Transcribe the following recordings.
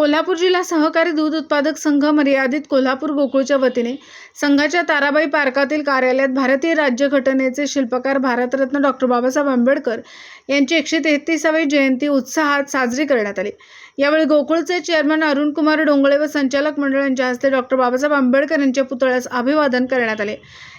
कोल्हापूर जिल्हा सहकारी दूध उत्पादक संघ मर्यादित कोल्हापूर गोकुळच्या वतीने संघाच्या ताराबाई पार्कातील कार्यालयात भारतीय राज्यघटनेचे शिल्पकार भारतरत्न डॉक्टर बाबासाहेब आंबेडकर यांची एकशे तेहतीसावी जयंती उत्साहात साजरी करण्यात आली. यावेळी गोकुळचे चेअरमन अरुणकुमार डोंगळे व संचालक मंडळ यांच्या हस्ते डॉक्टर बाबासाहेब आंबेडकर यांच्या पुतळ्यास अभिवादन करण्यात आले.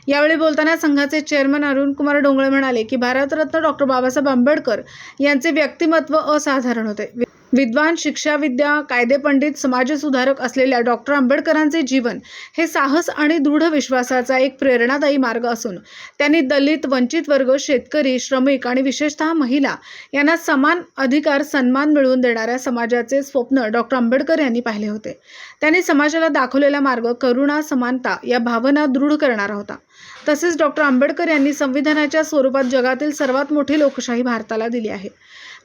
यावेळी बोलताना संघाचे चेअरमन अरुणकुमार डोंगळे म्हणाले की भारतरत्न डॉक्टर बाबासाहेब आंबेडकर यांचे व्यक्तिमत्व असाधारण होते. विद्वान शिक्षाविद्या कायदेपंडित समाजसुधारक असलेल्या डॉक्टर आंबेडकरांचे जीवन हे साहस आणि दृढ विश्वासाचा एक प्रेरणादायी मार्ग असून त्यांनी दलित वंचित वर्ग शेतकरी श्रमिक आणि विशेषतः महिला यांना समान अधिकार सन्मान मिळवून देणाऱ्या समाजाचे स्वप्न डॉक्टर आंबेडकर यांनी पाहिले होते. त्यांनी समाजाला दाखवलेला मार्ग करुणा समानता या भावना दृढ करणारा होता. तसेच डॉक्टर आंबेडकर यांनी संविधानाच्या स्वरूपात जगातील सर्वात मोठी लोकशाही भारताला दिली आहे.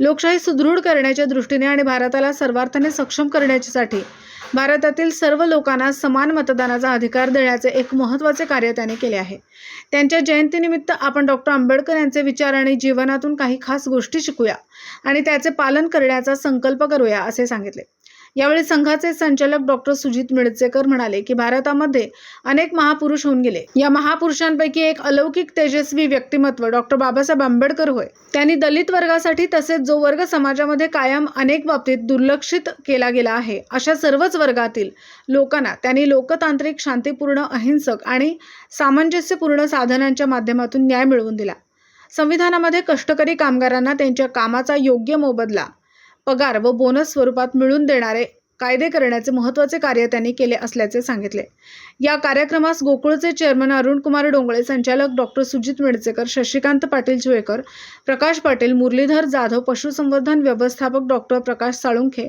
लोकशाही सुदृढ करण्याच्या दृष्टीने आणि भारताला सर्वार्थाने सक्षम करण्यासाठी भारतातील सर्व लोकांना समान मतदानाचा अधिकार देण्याचे एक महत्त्वाचे कार्य त्याने केले आहे. त्यांच्या जयंतीनिमित्त आपण डॉक्टर आंबेडकर यांचे विचार आणि जीवनातून काही खास गोष्टी शिकूया आणि त्याचे पालन करण्याचा संकल्प करूया असे सांगितले. यावेळी संघाचे संचालक डॉक्टर सुजित मिळचेकर म्हणाले की भारतामध्ये अनेक महापुरुष होऊन गेले. या महापुरुषांपैकी एक अलौकिक तेजस्वी व्यक्तिमत्व डॉक्टर बाबासाहेब आंबेडकर होय. त्यांनी दलित वर्गासाठी तसेच जो वर्ग समाजामध्ये कायम अनेक बाबतीत दुर्लक्षित केला गेला आहे अशा सर्वच वर्गातील लोकांना त्यांनी लोकतांत्रिक शांतीपूर्ण अहिंसक आणि सामंजस्यपूर्ण साधनांच्या माध्यमातून न्याय मिळवून दिला. संविधानामध्ये कष्टकरी कामगारांना त्यांच्या कामाचा योग्य मोबदला पगार व बोनस स्वरूपात मिळून देणारे कायदे करण्याचे महत्त्वाचे कार्य त्यांनी केले असल्याचे सांगितले. या कार्यक्रमास गोकुळचे चेअरमन अरुणकुमार डोंगळे संचालक डॉक्टर सुजित मिडचेकर शशिकांत पाटील जुवेकर प्रकाश पाटील मुरलीधर जाधव पशुसंवर्धन व्यवस्थापक डॉक्टर प्रकाश साळुंखे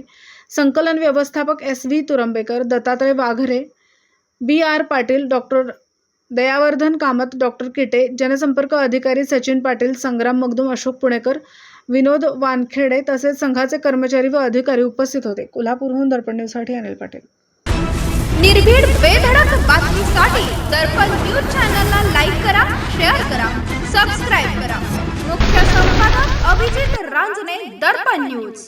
संकलन व्यवस्थापक S V Turambekar Dattatray Waghre B R Patil doctor Dayavardhan Kamat doctor Kite जनसंपर्क अधिकारी सचिन पाटील संग्राम मगदूम अशोक पुणेकर विनोद वानखेडे तसेच संघाचे कर्मचारी व अधिकारी उपस्थित होते. कोल्हापूरहून दर्पण न्यूजसाठी अनिल पाटील. निर्भीड बेधडक बातमीसाठी दर्पण न्यूज चॅनलला लाईक करा शेअर करा सबस्क्राईब करा. मुख्य संपादक अभिजित रांजणे दर्पण न्यूज.